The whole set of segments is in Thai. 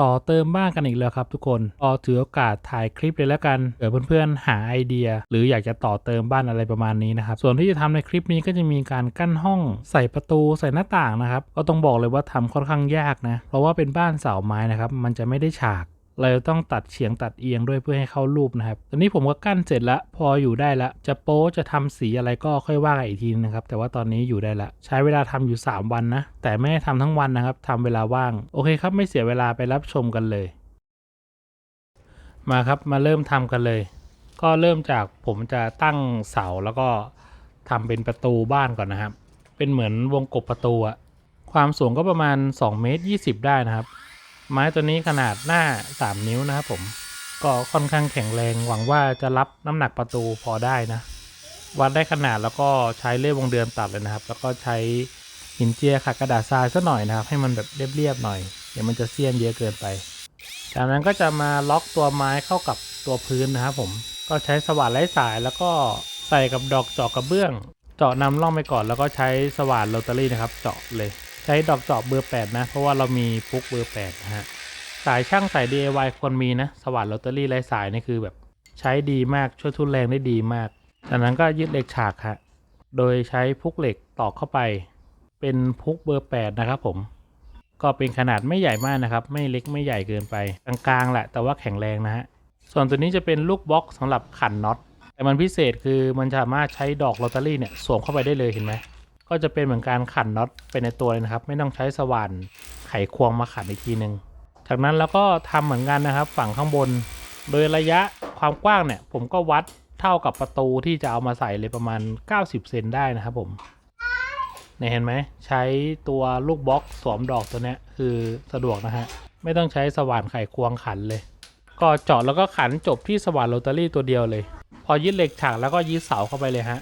ต่อเติมบ้านกันอีกแล้วครับทุกคนก็ถือโอกาสถ่ายคลิปเลยแล้วกันเผื่อเพื่อนๆหาไอเดีย หรืออยากจะต่อเติมบ้านอะไรประมาณนี้นะครับส่วนที่จะทำในคลิปนี้ก็จะมีการกั้นห้องใส่ประตูใส่หน้าต่างนะครับก็ต้องบอกเลยว่าทำค่อนข้างยากนะเพราะว่าเป็นบ้านเสาไม้นะครับมันจะไม่ได้ฉาก เราต้องตัดเฉียงตัดเอียงด้วยเพื่อให้เข้ารูปนะครับ ตอนนี้ผมก็กั้นเสร็จล้วพออยู่ได้ละ จะโป๊จะทำสีอะไรก็ค่อยว่ากันอีกทีนะครับ แต่ว่าตอนนี้อยู่ได้ละ ใช้เวลาทำอยู่ 3 วันนะ แต่ไม่ได้ทำทั้งวันนะครับทำเวลาว่าง โอเคครับ ไม่เสียเวลาไปรับชมกันเลย มาครับมาเริ่มทำกันเลย ก็เริ่มจากผมจะตั้งเสาแล้วก็ทำเป็นประตูบ้านก่อนนะครับ เป็นเหมือนวงกบประตูอะความสูงก็ประมาณ2เมตร20 ได้นะครับ ไม้ตัวนี้ขนาดหน้า 3 นิ้วนะครับผม ก็ค่อนข้างแข็งแรงหวังว่าจะรับน้ำหนักประตูพอได้นะ วัดได้ขนาดแล้วก็ใช้เลื่อยวงเดือนตัดเลยนะครับ แล้วก็ใช้หินเจียขัดกระดาษทรายสักหน่อยนะครับ ให้มันแบบเรียบๆหน่อยเดี๋ยวมันจะเสี้ยนเยอะเกินไป จากนั้นก็จะมาล็อกตัวไม้เข้ากับตัวพื้นนะครับผม ก็ใช้สว่านไร้สายแล้วก็ใส่กับดอกเจาะกระเบื้อง เจาะนำร่องไปก่อนแล้วก็ใช้สว่านโรตารี่นะครับ เจาะเลย ช้ดอกจาะเบอร์ 8 นะ เพราะว่าเรามีพุกเบอร์ 8 นะฮะ สายช่างสาย DIY ควรมีนะ สว่านโรตารี่ไร้สายนี่คือแบบใช้ดีมากช่วยทุนแรงได้ดีมากจากนั้นก็ยึดเหล็กฉากฮะ โดยใช้พุกเหล็กตอกเข้าไป เป็นพุกเบอร์ 8 นะครับผม ก็เป็นขนาดไม่ใหญ่มากนะครับ ไม่เล็กไม่ใหญ่เกินไป กลางๆแหละ แต่ว่าแข็งแรงนะฮะ ส่วนตัวนี้จะเป็นลูกบล็อกสำหรับขันน็อต แต่มันพิเศษคือมันสามารถใช้ดอกโรตารี่เนี่ยสวมเข้าไปได้เลยเห็นไหม ก็จะเป็นเหมือนการขันน็อตไปในตัวเลยนะครับ ไม่ต้องใช้สว่านไขควงมาขันอีกทีหนึ่งจากนั้นเราก็ทำเหมือนกันนะครับ ฝั่งข้างบน โดยระยะความกว้างเนี่ยผมก็วัดเท่ากับประตูที่จะเอามาใส่เลยประมาณ 90 เซนได้นะครับผมเนี่ยเห็นไหมใช้ตัวลูกบล็อกสวมดอกตัวเนี้ยคือสะดวกนะฮะไม่ต้องใช้สว่านไขควงขันเลย ก็เจาะแล้วก็ขันจบที่สว่านโรตารี่ตัวเดียวเลย พอยึดเหล็กฉากแล้วก็ยึดเสาเข้าไปเลยฮะ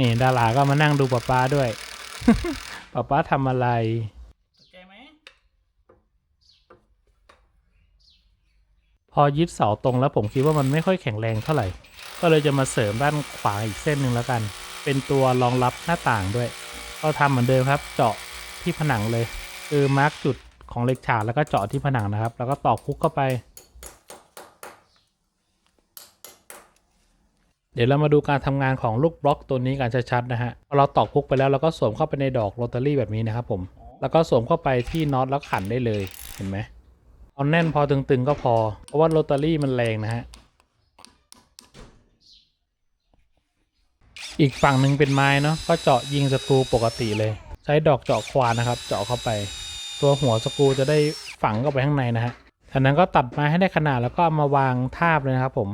นี่ดาราก็มานั่งดูป๊าป๊าด้วยป๊าป๊าทำอะไรใจไหมพอยึดเสาตรงแล้วผมคิดว่ามันไม่ค่อยแข็งแรงเท่าไหร่ ก็เลยจะมาเสริมด้านขวาอีกเส้นหนึ่งแล้วกัน เป็นตัวรองรับหน้าต่างด้วย ก็ทำเหมือนเดิมครับ เจาะที่ผนังเลย คือมาร์กจุดของเหล็กฉากแล้วก็เจาะที่ผนังนะครับ แล้วก็ตอกคุกเข้าไป เดี๋ยวเรามาดูการทำงานของลูกบล็อกตัวนี้กันชัดๆนะฮะพอเราตอกพุกไปแล้วเราก็สวมเข้าไปในดอกโรตารี่แบบนี้นะครับผมแล้วก็สวมเข้าไปที่น็อตแล้วขันได้เลยเห็นไหมเอาแน่นพอตึงๆก็พอ เพราะว่าโรตารี่มันแรงนะฮะอีกฝั่งหนึ่งเป็นไม้เนาะก็เจาะยิงสกรูปกติเลย ใช้ดอกเจาะควานนะครับ เจาะเข้าไป ตัวหัวสกรูจะได้ฝังเข้าไปข้างในนะฮะจากนั้นก็ตัดไม้ให้ได้ขนาดแล้วก็เอามาวางทาบเลยนะครับผม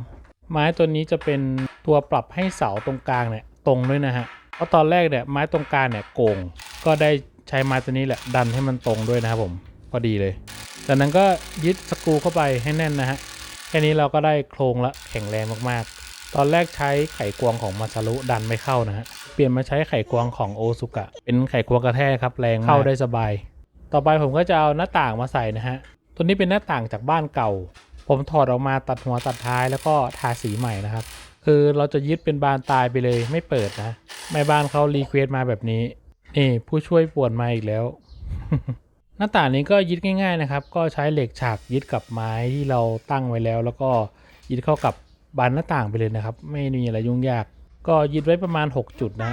ไม้ตัวนี้จะเป็นตัวปรับให้เสาตรงกลางเนี่ยตรงด้วยนะฮะเพราะตอนแรกเนี่ยไม้ตรงกลางเนี่ยโก่งก็ได้ใช้ไม้ตัวนี้แหละดันให้มันตรงด้วยนะครับผมพอดีเลย จากนั้นก็ยึดสกรูเข้าไปให้แน่นนะฮะแค่นี้เราก็ได้โครงละแข็งแรงมากๆ ตอนแรกใช้ไขควงของมาซารุดันไม่เข้านะฮะเปลี่ยนมาใช้ไขควงของโอซุกะเป็นไขควงกระแทกครับแรงมากเข้าได้สบาย ต่อไปผมก็จะเอาหน้าต่างมาใส่นะฮะตัวนี้เป็นหน้าต่างจากบ้านเก่า ผมถอดออกมาตัดหัวตัดท้ายแล้วก็ทาสีใหม่นะครับ คือเราจะยึดเป็นบานตายไปเลยไม่เปิดนะแม่บ้านเขารีเควสมาแบบนี้นี่ผู้ช่วยปวนมาอีกแล้ว หน้าต่างนี้ก็ยึดง่าย ๆนะครับ ก็ใช้เหล็กฉากยึดกับไม้ที่เราตั้งไว้แล้ว แล้วก็ยึดเข้ากับบานหน้าต่างไปเลยนะครับ ไม่มีอะไรยุ่งยาก ก็ยึดไว้ประมาณ 6 จุดนะ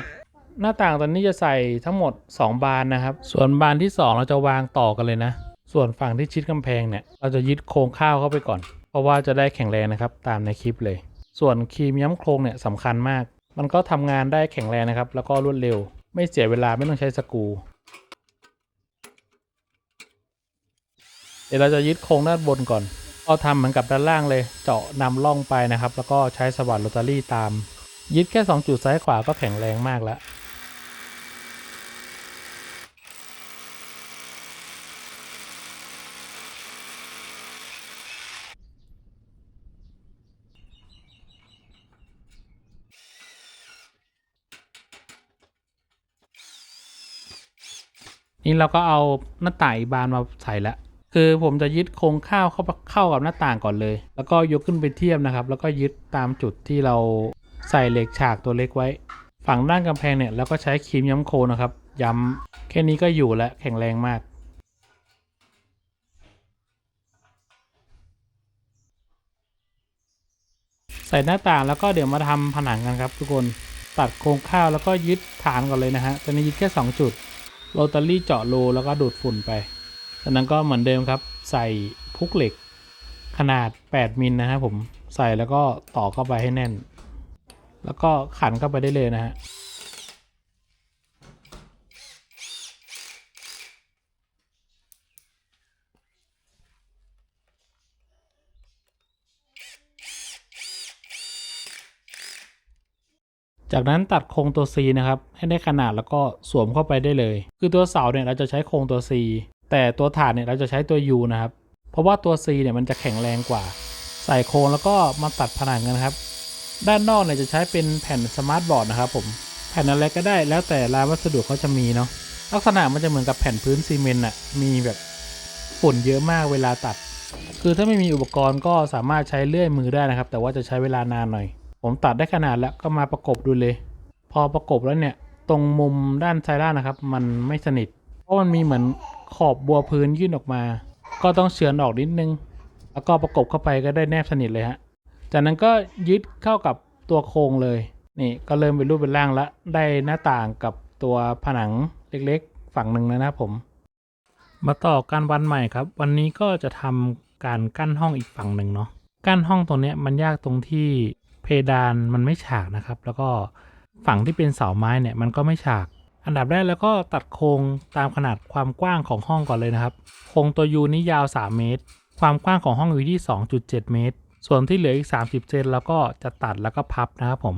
หน้าต่างตอนนี้จะใส่ทั้งหมด 2 บานนะครับ ส่วนบานที่ 2 เราจะวางต่อกันเลยนะ ส่วนฝั่งที่ชิดกำแพงเนี่ยเราจะยึดโครงข้าวเข้าไปก่อน เพราะว่าจะได้แข็งแรงนะครับตามในคลิปเลย ส่วนครีมย้ำโครงเนี่ยสำคัญมาก มันก็ทำงานได้แข็งแรงนะครับ แล้วก็รวดเร็ว ไม่เสียเวลาไม่ต้องใช้สกูเดี๋ยวเราจะยึดโครงด้านบนก่อนก็ทำเหมือนกับด้านล่างเลยเจาะนำล่องไปนะครับ แล้วก็ใช้สว่านโรตารี่ตาม ยึดแค่ 2 จุดซ้ายขวาก็แข็งแรงมากแล้ว นี่เราก็เอาหน้าต่างอีบานมาใส่แล้วคือผมจะยึดโครงข้าวเข้าเข้ากับหน้าต่างก่อนเลย แล้วก็ยกขึ้นไปเทียบนะครับ แล้วก็ยึดตามจุดที่เราใส่เหล็กฉากตัวเล็กไว้ ฝั่งด้านกำแพงเนี่ยเราก็ใช้ครีมย้ำโคนะครับ ย้ำแค่นี้ก็อยู่แล้วแข็งแรงมาก ใส่หน้าต่างแล้วก็เดี๋ยวมาทำผนังกันครับทุกคนตัดโครงข้าวแล้วก็ยึดฐานก่อนเลยนะฮะตอนนี้ยึดแค่ 2 จุด โรตารี่เจาะรูแล้วก็ดูดฝุ่นไปจากนั้นก็เหมือนเดิมครับ ใส่พุกเหล็ก ขนาด 8 มิลนะครับผม ใส่แล้วก็ต่อเข้าไปให้แน่น แล้วก็ขันเข้าไปได้เลยนะฮะ จากนั้นตัดโครงตัว C นะครับให้ได้ขนาดแล้วก็สวมเข้าไปได้เลย คือตัวเสาเนี่ยเราจะใช้โครงตัว C แต่ตัวถาดเนี่ยเราจะใช้ตัว U นะครับ เพราะว่าตัว C เนี่ยมันจะแข็งแรงกว่า ใส่โครงแล้วก็มาตัดผนังกันครับ ด้านนอกเนี่ยจะใช้เป็นแผ่นสมาร์ทบอร์ดนะครับผม แผ่นอะไรก็ได้แล้วแต่ร้านวัสดุเขาจะมีเนาะ ลักษณะมันจะเหมือนกับแผ่นพื้นซีเมนต์อะมีแบบฝุ่นเยอะมากเวลาตัด คือถ้าไม่มีอุปกรณ์ก็สามารถใช้เลื่อยมือได้นะครับ แต่ว่าจะใช้เวลานานหน่อย ผมตัดได้ขนาดแล้วก็มาประกบดูเลย พอประกบแล้วเนี่ยตรงมุมด้านซ้ายล่างนะครับ มันไม่สนิท เพราะมันมีเหมือนขอบบัวพื้นยื่นออกมา ก็ต้องเฉือนออกนิดนึง แล้วก็ประกบเข้าไปก็ได้แนบสนิทเลยฮะ จากนั้นก็ยึดเข้ากับตัวโครงเลย นี่ก็เริ่มเป็นรูปเป็นร่างล้วได้หน้าต่างกับตัวผนังเล็กๆ ฝั่งหนึ่งแล้วนะครับผม มาต่อการวันใหม่ครับ วันนี้ก็จะทำการกั้นห้องอีกฝั่งหนึ่งเนาะ กั้นห้องตรงนี้มันยากตรงที่ เพดานมันไม่ฉากนะครับ แล้วก็ฝั่งที่เป็นเสาไม้เนี่ยมันก็ไม่ฉาก อันดับแรกแล้วก็ตัดโครงตามขนาดความกว้างของห้องก่อนเลยนะครับ โครงตัวยูนี้ยาว 3 เมตร ความกว้างของห้องอยู่ที่ 2.7 เมตร ส่วนที่เหลืออีก 30 เซนแล้วก็จะตัดแล้วก็พับนะครับผม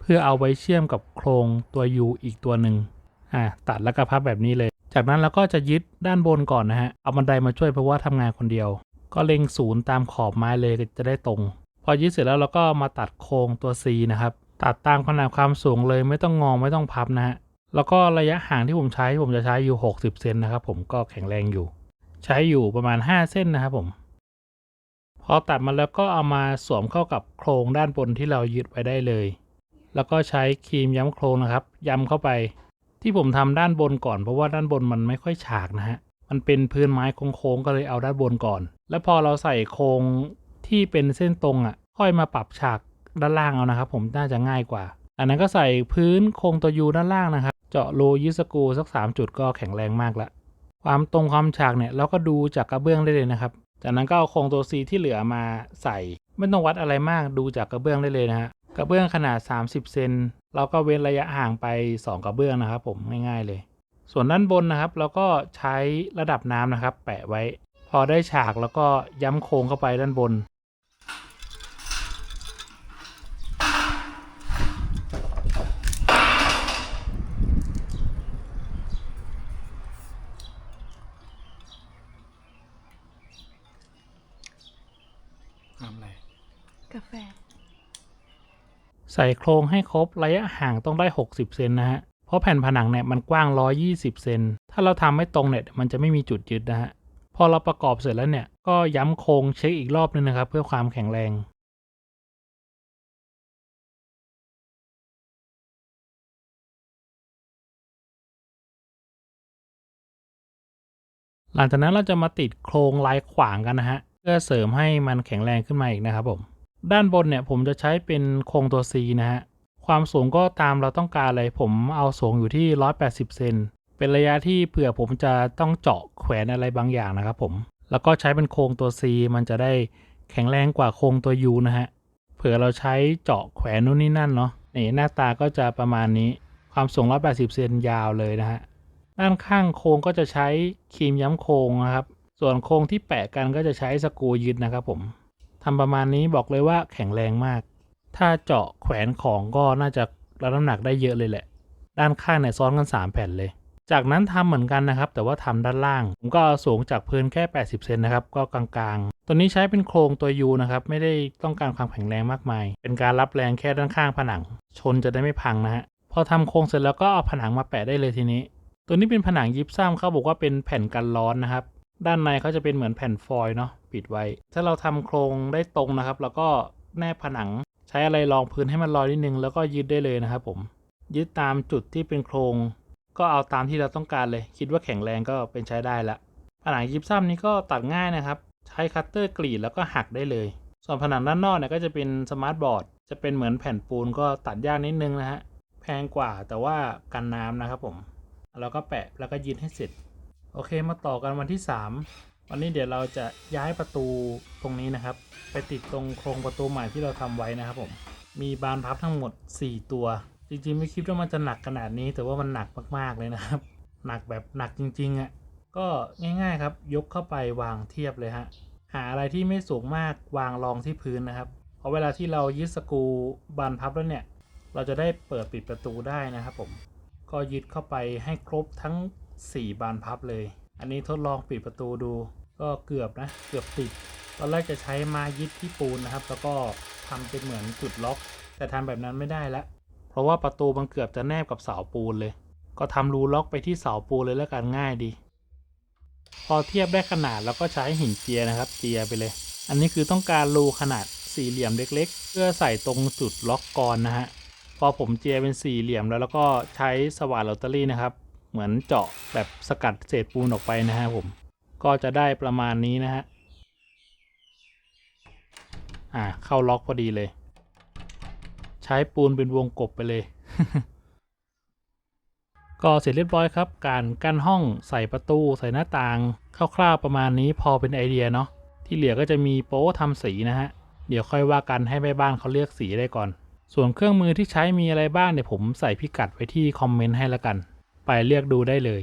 เพื่อเอาไว้เชื่อมกับโครงตัว U อีกตัวหนึ่งอ่าตัดแล้วก็พับแบบนี้เลย จากนั้นเราก็จะยึดด้านบนก่อนนะฮะ เอาบันไดมาช่วยเพราะว่าทำงานคนเดียว ก็เล็งศูนย์ตามขอบไม้เลยจะได้ตรง พอยึดเสร็จแล้วเราก็มาตัดโครงตัว C นะครับ ตัดตามขนาดความสูงเลยไม่ต้องงอไม่ต้องพับนะฮะแล้วก็ระยะห่างที่ผมใช้ผมจะใช้อยู่ 60 เซนนะครับผมก็แข็งแรงอยู่ ใช้อยู่ประมาณ 5 เส้นนะครับผม พอตัดมาแล้วก็เอามาสวมเข้ากับโครงด้านบนที่เรายึดไว้ได้เลย แล้วก็ใช้ครีมย้ำโครงนะครับ ย้ำเข้าไป ที่ผมทำด้านบนก่อนเพราะว่าด้านบนมันไม่ค่อยฉากนะฮะมันเป็นพื้นไม้โค้งๆก็เลยเอาด้านบนก่อน แล้วพอเราใส่โครง ที่เป็นเส้นตรงอะ ค่อยมาปรับฉากด้านล่างเอานะครับ ผมน่าจะง่ายกว่า อันนั้นก็ใส่พื้นโครงตัวยูด้านล่างนะครับ เจาะรูยึดสกูสัก 3 จุดก็แข็งแรงมากละความตรงความฉากเนี่ยเราก็ดูจากกระเบื้องได้เลยนะครับ จากนั้นก็เอาโครงตัว C ที่เหลือมาใส่ ไม่ต้องวัดอะไรมากดูจากกระเบื้องได้เลยนะฮะกระเบื้องขนาด 30 เซนเราก็เว้นระยะห่างไป 2 กระเบื้องนะครับ ผมง่ายๆเลย ส่วนด้านบนนะครับ เราก็ใช้ระดับน้ำนะครับ แปะไว้ พอได้ฉากแล้วก็ย้ำโครงเข้าไปด้านบน ทำอะไร กาแฟ ใส่โครงให้ครบระยะห่างต้องได้ 60 เซนนะฮะ เพราะแผ่นผนังเนี่ยมันกว้าง 120 เซน ถ้าเราทำไม่ตรงเนี่ยมันจะไม่มีจุดยึดนะฮะ พอเราประกอบเสร็จแล้วเนี่ยก็ย้ำโครงเช็คอีกรอบนึงนะครับ เพื่อความแข็งแรงหลังจากนั้นเราจะมาติดโครงลายขวางกันนะฮะ เพื่อเสริมให้มันแข็งแรงขึ้นมาอีกนะครับผม ด้านบนเนี่ยผมจะใช้เป็นโครงตัว C นะฮะ ความสูงก็ตามเราต้องการเลยผมเอาสูงอยู่ที่ 180 เซน เป็นระยะที่เผื่อผมจะต้องเจาะแขวนอะไรบางอย่างนะครับผม แล้วก็ใช้เป็นโครงตัว C มันจะได้แข็งแรงกว่าโครงตัว U นะฮะ เผื่อเราใช้เจาะแขวนนู่นนี่นั่นเนาะ นี่หน้าตาก็จะประมาณนี้ ความสูง 180 เซนยาวเลยนะฮะ ด้านข้างโครงก็จะใช้ครีมย้ำโครงนะครับ ส่วนโครงที่แปะกันก็จะใช้สกูยึดนะครับผม ทำประมาณนี้บอกเลยว่าแข็งแรงมาก ถ้าเจาะแขวนของก็น่าจะรับน้ำหนักได้เยอะเลยแหละ ด้านข้างเนี่ยซ้อนกัน 3 แผ่นเลย จากนั้นทำเหมือนกันนะครับ แต่ว่าทำด้านล่าง ผมก็เอาสูงจากพื้นแค่ 80 เซนนะครับ ก็กลางๆ ตัวนี้ใช้เป็นโครงตัว U นะครับ ไม่ได้ต้องการความแข็งแรงมากมาย เป็นการรับแรงแค่ด้านข้างผนัง ชนจะได้ไม่พังนะฮะ พอทำโครงเสร็จแล้วก็เอาผนังมาแปะได้เลยทีนี้ ตัวนี้เป็นผนังยิปซัมเขาบอกว่าเป็นแผ่นกันร้อนนะครับ ด้านในเขาจะเป็นเหมือนแผ่นฟอยล์เนาะปิดไว้ ถ้าเราทำโครงได้ตรงนะครับ แล้วก็แนบผนังใช้อะไรรองพื้นให้มันลอยนิดนึงแล้วก็ยึดได้เลยนะครับผมยึดตามจุดที่เป็นโครง ก็เอาตามที่เราต้องการเลย คิดว่าแข็งแรงก็เป็นใช้ได้ละผนังยิปซัมนี้ก็ตัดง่ายนะครับ ใช้คัตเตอร์กรีดแล้วก็หักได้เลย ส่วนผนังด้านนอกเนี่ยก็จะเป็นสมาร์ทบอร์ดจะเป็นเหมือนแผ่นปูนก็ตัดยากนิดนึงนะฮะแพงกว่าแต่ว่ากันน้ำนะครับผม แล้วก็แปะแล้วก็ยืนให้เสร็จ โอเคมาต่อกันวันที่ 3 วันนี้เดี๋ยวเราจะย้ายประตูตรงนี้นะครับ ไปติดตรงโครงประตูใหม่ที่เราทำไว้นะครับผมมีบานพับทั้งหมด 4 ตัว จริงๆไม่คิดว่ามันจะหนักขนาดนี้ แต่ว่ามันหนักมากๆเลยนะครับ หนักแบบหนักจริงๆอะ่ะก็ง่ายๆครับ ยกเข้าไปวางเทียบเลยฮะหาอะไรที่ไม่สูงมากวางรองที่พื้นนะครับเพราะเวลาที่เรายึดสกูบานพับแล้วเนี่ย เราจะได้เปิดปิดประตูได้นะครับผมก็ยึดเข้าไปให้ครบทั้ง 4 บานพับเลย อันนี้ทดลองปิดประตูดู ก็เกือบนะ เกือบติด ตอนแรกจะใช้ม้ยึดที่ปูนนะครับ แล้วก็ทำเป็นเหมือนจุดล็อก แต่ทำแบบนั้นไม่ได้ละ เพราะว่าประตูมันเกือบจะแนบกับเสาปูนเลย ก็ทำรูล็อกไปที่เสาปูนเลยแล้วกันง่ายดี พอเทียบได้ขนาดแล้วก็ใช้หินเจียนะครับ เจียไปเลย อันนี้คือต้องการรูขนาดสี่เหลี่ยมเล็ก ๆ เพื่อใส่ตรงจุดล็อกกรนนะฮะ พอผมเจียเป็นสี่เหลี่ยมแล้วแล้วก็ใช้สว่านโรตารี่นะครับ เหมือนเจาะแบบสกัดเศษปูนออกไปนะฮะผม ก็จะได้ประมาณนี้นะฮะ อ่าเข้าล็อกพอดีเลย ใช้ปูนเป็นวงกบไปเลย ก็เสร็จเรียบร้อยครับ การกั้นห้องใส่ประตูใส่หน้าต่างคร่าวๆประมาณนี้พอเป็นไอเดียเนาะที่เหลือก็จะมีโป๊ทำสีนะฮะ เดี๋ยวค่อยว่ากันให้แม่บ้านเขาเลือกสีได้ก่อน ส่วนเครื่องมือที่ใช้มีอะไรบ้างเดี๋ยวผมใส่พิกัดไว้ที่คอมเมนต์ให้ละกัน ไปเลือกดูได้เลย